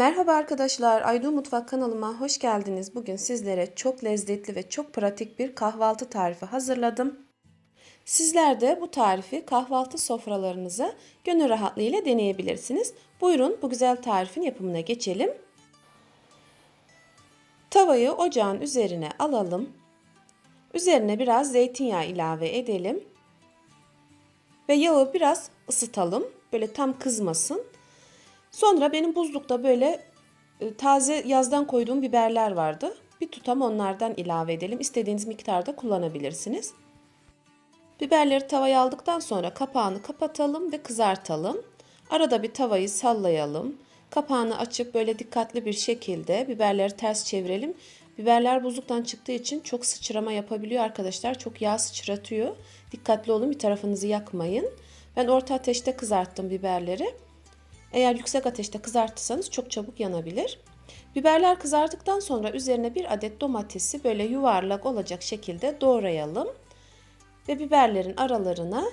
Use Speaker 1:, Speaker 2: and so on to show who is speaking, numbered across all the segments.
Speaker 1: Merhaba arkadaşlar, Aydu Mutfak kanalıma hoş geldiniz. Bugün sizlere çok lezzetli ve çok pratik bir kahvaltı tarifi hazırladım. Sizler de bu tarifi kahvaltı sofralarınıza gönül rahatlığıyla deneyebilirsiniz. Buyurun bu güzel tarifin yapımına geçelim. Tavayı ocağın üzerine alalım. Üzerine biraz zeytinyağı ilave edelim. Ve yağı biraz ısıtalım. Böyle tam kızmasın. Sonra benim buzlukta böyle e, taze yazdan koyduğum biberler vardı. Bir tutam onlardan ilave edelim. İstediğiniz miktarda kullanabilirsiniz. Biberleri tavaya aldıktan sonra kapağını kapatalım ve kızartalım. Arada bir tavayı sallayalım. Kapağını açıp böyle dikkatli bir şekilde biberleri ters çevirelim. Biberler buzluktan çıktığı için çok sıçrama yapabiliyor arkadaşlar. Çok yağ sıçratıyor. Dikkatli olun bir tarafınızı yakmayın. Ben orta ateşte kızarttım biberleri. Eğer yüksek ateşte kızartırsanız çok çabuk yanabilir. Biberler kızardıktan sonra üzerine bir adet domatesi böyle yuvarlak olacak şekilde doğrayalım. Ve biberlerin aralarına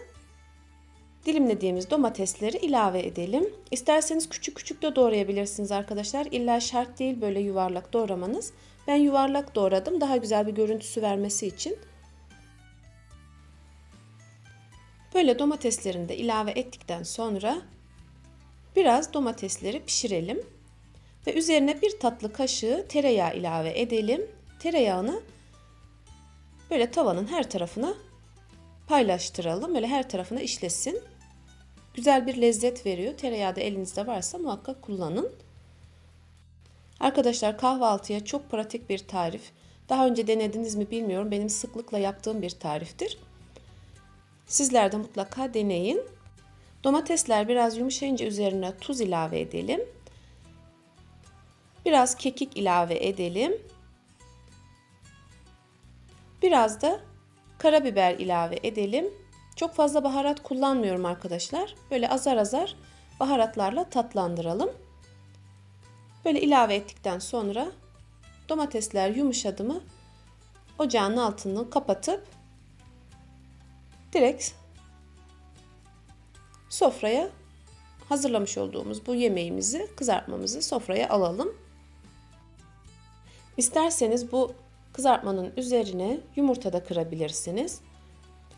Speaker 1: dilimlediğimiz domatesleri ilave edelim. İsterseniz küçük küçük de doğrayabilirsiniz arkadaşlar. İlla şart değil böyle yuvarlak doğramanız. Ben yuvarlak doğradım daha güzel bir görüntüsü vermesi için. Böyle domateslerini de ilave ettikten sonra Biraz domatesleri pişirelim. Ve üzerine bir tatlı kaşığı tereyağı ilave edelim. Tereyağını böyle tavanın her tarafına paylaştıralım. Böyle her tarafına işlesin. Güzel bir lezzet veriyor. Tereyağı da elinizde varsa muhakkak kullanın. Arkadaşlar kahvaltıya çok pratik bir tarif. Daha önce denediniz mi bilmiyorum. Benim sıklıkla yaptığım bir tariftir. Sizler de mutlaka deneyin. Domatesler biraz yumuşayınca üzerine tuz ilave edelim. Biraz kekik ilave edelim. Biraz da karabiber ilave edelim. Çok fazla baharat kullanmıyorum arkadaşlar. Böyle azar azar baharatlarla tatlandıralım. Böyle ilave ettikten sonra domatesler yumuşadı mı ocağın altını kapatıp direkt sofraya hazırlamış olduğumuz bu yemeğimizi, kızartmamızı sofraya alalım. İsterseniz bu kızartmanın üzerine yumurta da kırabilirsiniz.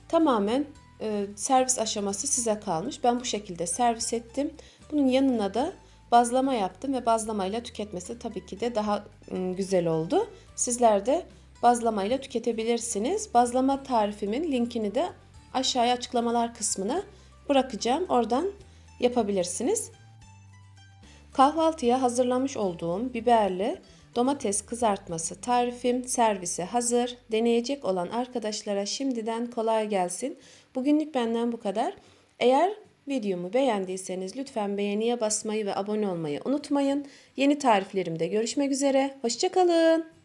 Speaker 1: Tamamen e, servis aşaması size kalmış. Ben bu şekilde servis ettim. Bunun yanına da bazlama yaptım ve bazlamayla tüketmesi tabii ki de daha ıı, güzel oldu. Sizler de bazlamayla tüketebilirsiniz. Bazlama tarifimin linkini de aşağıya açıklamalar kısmına bırakacağım. Oradan yapabilirsiniz. Kahvaltıya hazırlamış olduğum biberli domates kızartması tarifim servise hazır. Deneyecek olan arkadaşlara şimdiden kolay gelsin. Bugünlük benden bu kadar. Eğer videomu beğendiyseniz lütfen beğeniye basmayı ve abone olmayı unutmayın. Yeni tariflerimde görüşmek üzere. Hoşçakalın.